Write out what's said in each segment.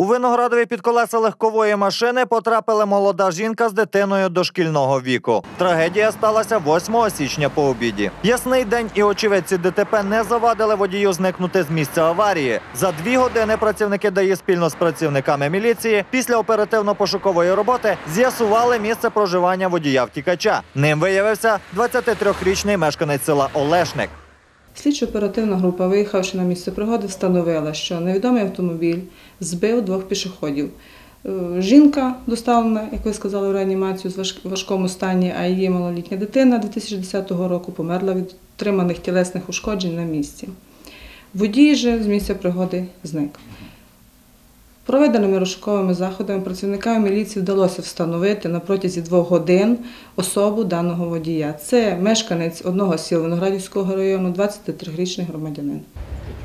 У Виноградові під колеса легкової машини потрапила молода жінка з дитиною дошкільного віку. Трагедія сталася 8 січня по обіді. Ясний день і очевидці ДТП не завадили водію зникнути з місця аварії. За дві години працівники ДАІ спільно з працівниками міліції після оперативно-пошукової роботи з'ясували місце проживання водія втікача. Ним виявився 23-річний мешканець села Олешник. Слідчо-оперативна група, виїхавши на місце пригоди, встановила, що невідомий автомобіль збив двох пішоходів. Е, Жінка доставлена, як ви сказали, в реанімацію з важкому стані, а її малолітня дитина 2010 року померла від отриманих тілесних ушкоджень на місці. Водій же з місця пригоди зник. Проведеними розшуковими заходами працівникам міліції вдалося встановити на протязі двох годин особу даного водія. Це мешканець одного сіл Виноградівського району, 23-річний громадянин.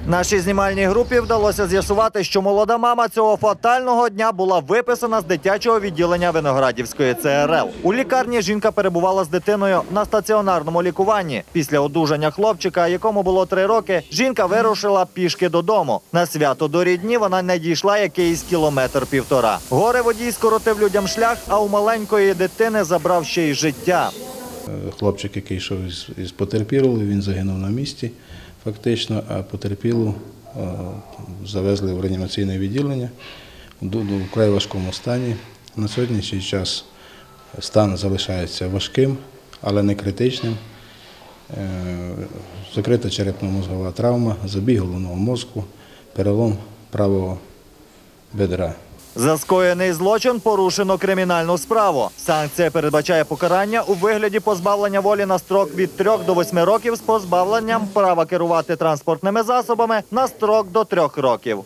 Нашій знімальній групі вдалося з'ясувати, що молода мама цього фатального дня була виписана з дитячого відділення Виноградівської ЦРЛ. У лікарні жінка перебувала з дитиною на стаціонарному лікуванні. Після одужання хлопчика, якому було три роки, жінка вирушила пішки додому. На свято до рідні вона не дійшла якийсь кілометр півтора. Горе водій скоротив людям шлях, а у маленької дитини забрав ще й життя. Хлопчик, який йшов із потерпілою, він загинув на місці фактично, а потерпілу завезли в реанімаційне відділення ду- вкрай важкому стані. На сьогоднішній час стан залишається важким, але не критичним. Е, Закрита черепно-мозгова травма, забій головного мозку, перелом правого бедра. За скоєний злочин порушено кримінальну справу. Санкція передбачає покарання у вигляді позбавлення волі на строк від 3 до 8 років з позбавленням права керувати транспортними засобами на строк до 3 років.